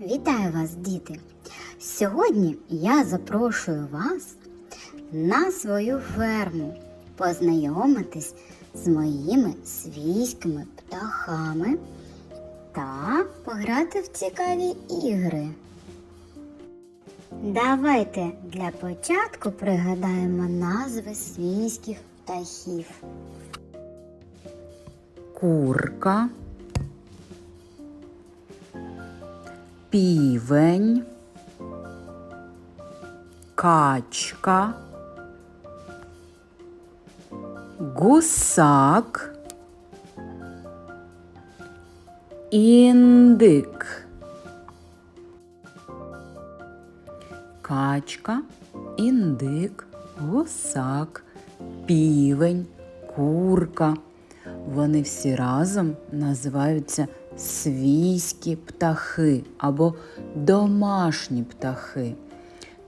Вітаю вас, діти! Сьогодні я запрошую вас на свою ферму познайомитись з моїми свійськими птахами та пограти в цікаві ігри. Давайте для початку пригадаємо назви свійських птахів. курка, півень, качка, гусак, індик. Качка, індик, гусак, півень, курка. Вони всі разом називаються свійські птахи або домашні птахи,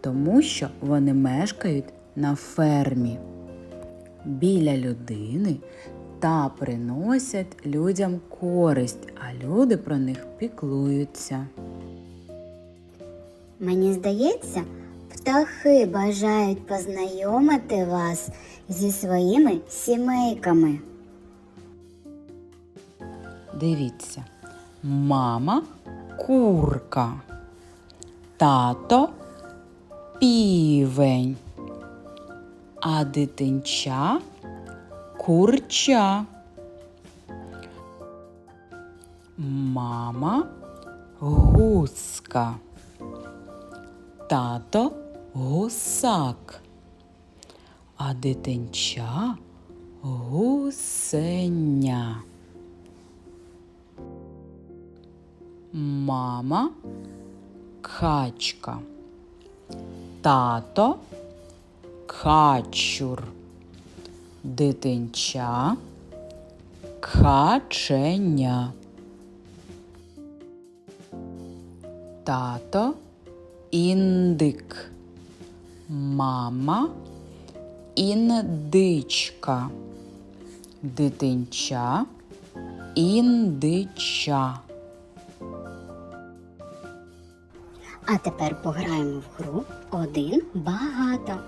тому що вони мешкають на фермі біля людини та приносять людям користь, а люди про них піклуються. Мені здається, птахи бажають познайомити вас зі своїми сімейками. Дивіться, мама курка, тато півень, а дитинча курча. Мама гуска, тато гусак, а дитинча гусеня. Мама качка, тато качур, дитинча каченя. Тато індик, мама індичка, дитинча індича. А тепер пограємо в гру один багато.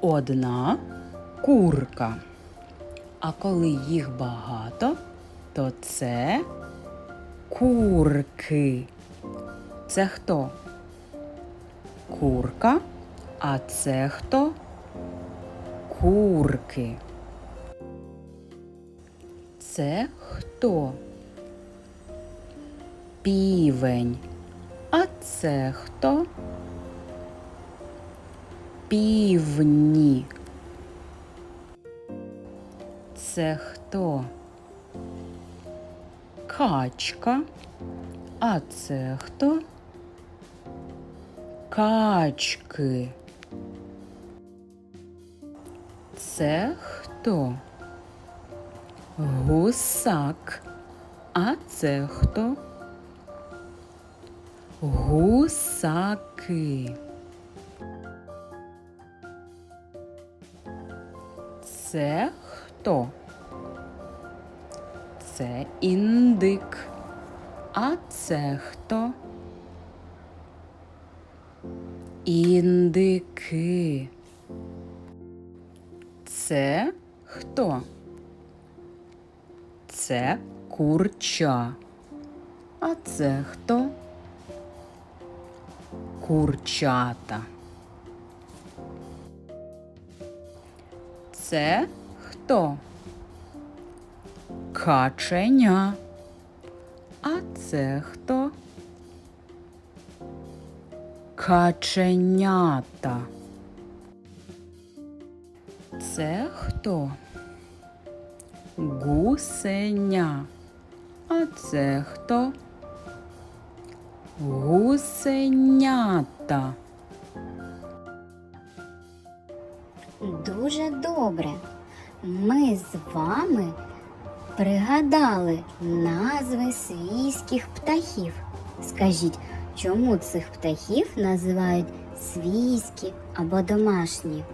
Одна курка. А коли їх багато, то це курки. Це хто? Курка, а це хто? Курки. Це хто? Півень. Це хто? Півні. Це хто? Качка. А це хто? Качки. Це хто? Гусак. А це хто? Гусаки. Це хто? Це індик. А це хто? Індики. Це хто? Це курча. А це хто? Курчата. Це хто? Каченя. А це хто? Каченята. Це хто? Гусеня. А це хто? Гусенята. Дуже добре. Ми з вами пригадали назви свійських птахів. Скажіть, чому цих птахів називають свійські або домашні?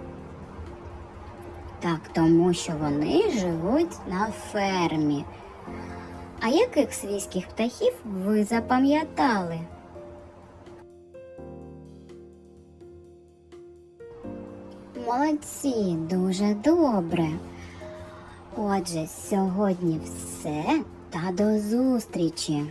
Так, тому що вони живуть на фермі. А яких свійських птахів ви запам'ятали? Молодці, дуже добре. Отже, сьогодні все та до зустрічі!